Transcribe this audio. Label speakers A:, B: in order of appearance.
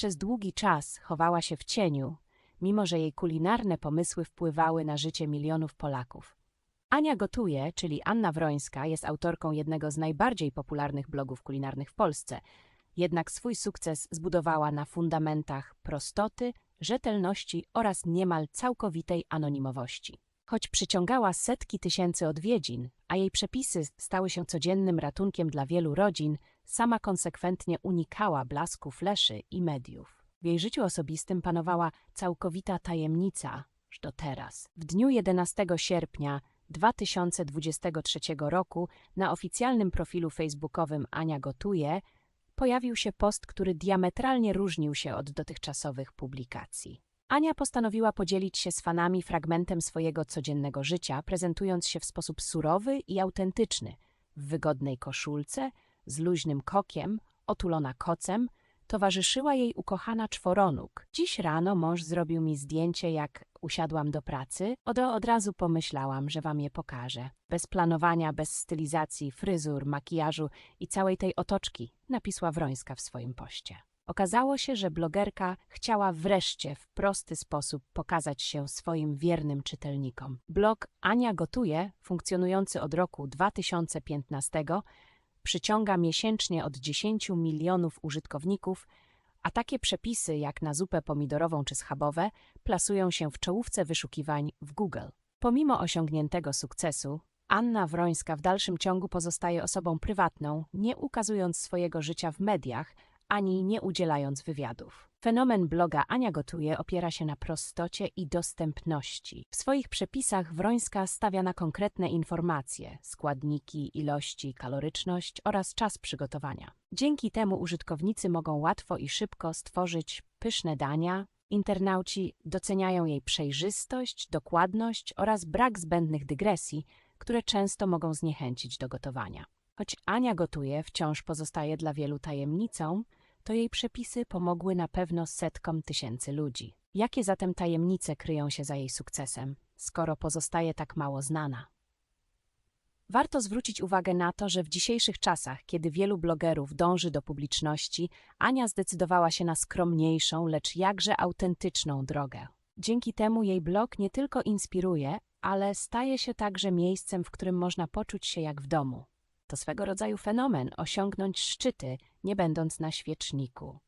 A: przez długi czas chowała się w cieniu, mimo że jej kulinarne pomysły wpływały na życie milionów Polaków. Ania Gotuje, czyli Anna Wrońska, jest autorką jednego z najbardziej popularnych blogów kulinarnych w Polsce. Jednak swój sukces zbudowała na fundamentach prostoty, rzetelności oraz niemal całkowitej anonimowości. Choć przyciągała setki tysięcy odwiedzin, a jej przepisy stały się codziennym ratunkiem dla wielu rodzin, sama konsekwentnie unikała blasku fleszy i mediów. W jej życiu osobistym panowała całkowita tajemnica, aż do teraz. W dniu 11 sierpnia 2023 roku na oficjalnym profilu facebookowym Ania Gotuje pojawił się post, który diametralnie różnił się od dotychczasowych publikacji. Ania postanowiła podzielić się z fanami fragmentem swojego codziennego życia, prezentując się w sposób surowy i autentyczny, w wygodnej koszulce, z luźnym kokiem, otulona kocem, towarzyszyła jej ukochana czworonóg. Dziś rano mąż zrobił mi zdjęcie, jak usiadłam do pracy. Od, od razu pomyślałam, że wam je pokażę. Bez planowania, bez stylizacji, fryzur, makijażu i całej tej otoczki, napisła Wrońska w swoim poście. Okazało się, że blogerka chciała wreszcie w prosty sposób pokazać się swoim wiernym czytelnikom. Blog Ania Gotuje, funkcjonujący od roku 2015, przyciąga miesięcznie od 10 milionów użytkowników, a takie przepisy jak na zupę pomidorową czy schabowe plasują się w czołówce wyszukiwań w Google. Pomimo osiągniętego sukcesu, Anna Wrońska w dalszym ciągu pozostaje osobą prywatną, nie ukazując swojego życia w mediach ani nie udzielając wywiadów. Fenomen bloga Ania Gotuje opiera się na prostocie i dostępności. W swoich przepisach Wrońska stawia na konkretne informacje, składniki, ilości, kaloryczność oraz czas przygotowania. Dzięki temu użytkownicy mogą łatwo i szybko stworzyć pyszne dania, internauci doceniają jej przejrzystość, dokładność oraz brak zbędnych dygresji, które często mogą zniechęcić do gotowania. Choć Ania gotuje, wciąż pozostaje dla wielu tajemnicą, to jej przepisy pomogły na pewno setkom tysięcy ludzi. Jakie zatem tajemnice kryją się za jej sukcesem, skoro pozostaje tak mało znana? Warto zwrócić uwagę na to, że w dzisiejszych czasach, kiedy wielu blogerów dąży do publiczności, Ania zdecydowała się na skromniejszą, lecz jakże autentyczną drogę. Dzięki temu jej blog nie tylko inspiruje, ale staje się także miejscem, w którym można poczuć się jak w domu. To swego rodzaju fenomen osiągnąć szczyty, nie będąc na świeczniku.